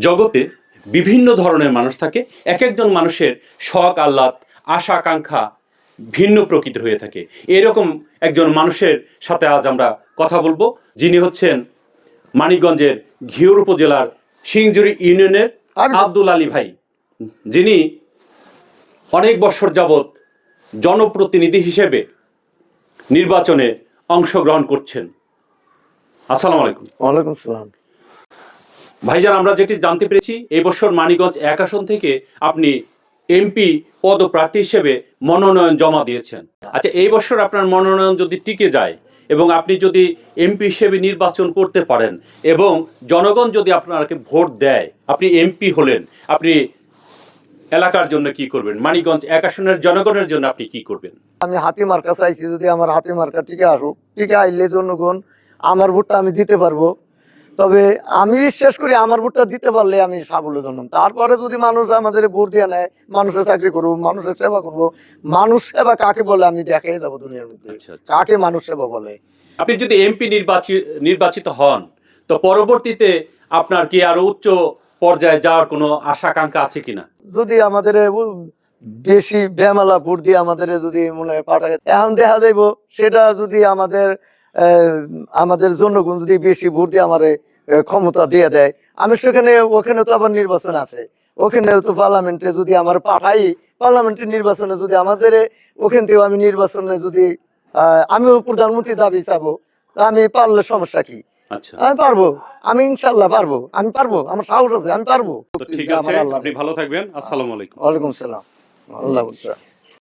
জগতে বিভিন্ন ধরনের মানুষ থাকে। এক একজন মানুষের শখ আহ্লাদ আশা আকাঙ্ক্ষা ভিন্ন প্রকৃতির হয়ে থাকে। এরকম একজন মানুষের সাথে আজ আমরা কথা বলব। যিনি হচ্ছেন মানিকগঞ্জের ঘিওর উপজেলার সিংজুরি ইউনিয়নের আব্দুল আলী ভাই। যিনি অনেক বছর যাবৎ জনপ্রতিনিধি হিসেবে নির্বাচনে অংশগ্রহণ করছেন। আসসালামু আলাইকুম। ওয়ালাইকুম সালাম ভাইজান, আমরা যেটি জানতে পেরেছি এই বছর মানিকগঞ্জ এক আসন থেকে আপনি এমপি পদপ্রার্থী হিসেবে মনোনয়ন জমা দিয়েছেন। আচ্ছা এই বছর আপনার মনোনয়ন যদি টিকে যায় এবং আপনি যদি এমপি হিসেবে নির্বাচন করতে পারেন এবং জনগণ যদি আপনাকে ভোট দেয়, আপনি এমপি হলেন, আপনি এলাকার জন্য কি করবেন? মানিকগঞ্জ এক আসনের জনগণের জন্য আপনি কি করবেন? আমি হাতি মার্কা চাইছি, যদি আমার হাতি মার্কা টিকে আসুক, টিকে আইলে জনগণ আমার ভোটটা আমি দিতে পারব। তবে আমি বিশ্বাস করি আমার ভোটটা দিতে পারলে আমি সাফল্য জানাম তারপরে যদি মানুষ আমাদের ভোট দিয়ে নেয় মানুষের চাকরি করব মানুষের সেবা করব মানুষ সেবা কাকে বলে আমি দেখাই যাব দুনিয়ার মধ্যে। আচ্ছা, আচ্ছা। কাকে মানুষ সেবা বলে? আপনি যদি এমপি নির্বাচিত নির্বাচিত হন তো পরবর্তীতে আপনার কি আরও উচ্চ পর্যায়ে যাওয়ার কোনো আশা আকাঙ্ক্ষা আছে কিনা? যদি আমাদের বেশি বেমালা ভোট দিয়ে আমাদের যদি মনে হয় পাঠায় এখন দেখা যাইব সেটা যদি আমাদের আমাদের জনগণ যদি বেশি ভোট দিয়ে আমার ক্ষমতা দিয়ে দেয় আমি সেখানে ওখানে তো আবার নির্বাচন আছে। ওখানে তো পার্লামেন্টে যদি আমার পাঠাই পার্লামেন্টের নির্বাচনে যদি আমাদের ওখান থেকে আমি নির্বাচনে যদি আহ, আমিও প্রধানমন্ত্রী দাবি চাবো তা আমি পারলে সমস্যা কি? আচ্ছা। আমি পারব। আমি ইনশাল্লাহ পারব। আমি পারব। আমার সাহস আছে আমি পারব। ঠিক আছে আপনি ভালো থাকবেন। আসসালামু আলাইকুম। ওয়ালাইকুম সালাম। আল্লাহ।